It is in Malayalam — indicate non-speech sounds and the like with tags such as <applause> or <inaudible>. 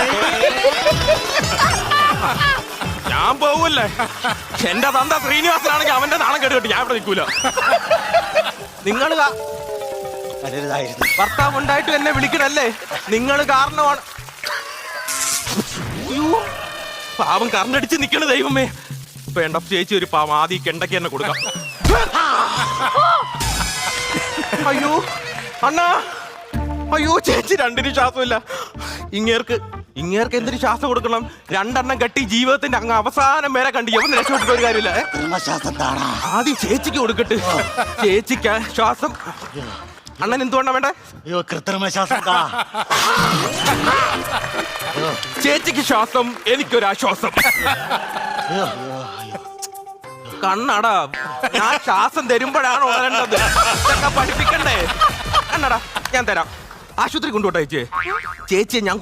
<laughs> ഞാൻ പോവല്ലേ? എന്റെ തന്ത ശ്രീനിവാസനാണെങ്കിൽ അവന്റെ നാണം കേട്ട് ഞാൻ ഇവിടെ നിൽക്കൂല. നിങ്ങൾ വരരുതായിരുന്നു ഭർത്താവ് ഉണ്ടായിട്ട് എന്നെ വിളിക്കണല്ലേ? നിങ്ങൾ കാരണമാണ് പാവം കറണ്ടടിച്ച് നിക്കണ ദൈവമേ. വേണ്ട ചേച്ചി ഒരു പാവം. ആദ്യം കെണ്ടക്ക് കെണ്ടയ്ക്ക് തന്നെ കൊടുക്കാം. അയ്യോ അണ്ണാ. അയ്യോ ചേച്ചി രണ്ടിനും ശ്വാസമില്ല. ഇങ്ങേർക്ക് ഇങ്ങേർക്ക് എന്തിനു ശ്വാസം കൊടുക്കണം? രണ്ടെണ്ണം കെട്ടി ജീവിതത്തിന്റെ അങ്ങ് അവസാനം വരെ കണ്ട് അവൻ രക്ഷപ്പെട്ടിട്ട് ഒരു കാര്യമില്ല. ഏ? ആദ്യം ചേച്ചിക്ക് കൊടുക്കട്ട്. ചേച്ചിക്ക് ശ്വാസം. അണ്ണൻ എന്തുകൊണ്ടാ വേണ്ടേ? അയ്യോ കൃത്രിമ ശ്വാസം താ ചേച്ചിക്ക് ശ്വാസം എനിക്കൊരാശ്വാസം. അയ്യോ, അയ്യോ, അയ്യോ. കണ്ണടാ ഞാൻ ശ്വാസം തരുമ്പോഴാണ് ഉണരേണ്ടത്. ഇതൊക്കെ പഠിപ്പിക്കണ്ടേ? കണ്ണടാ ഞാൻ തരാം. ആശുപത്രി കൊണ്ടുപോട്ടെ ചേച്ചി. ചേച്ചിയെ ഞാൻ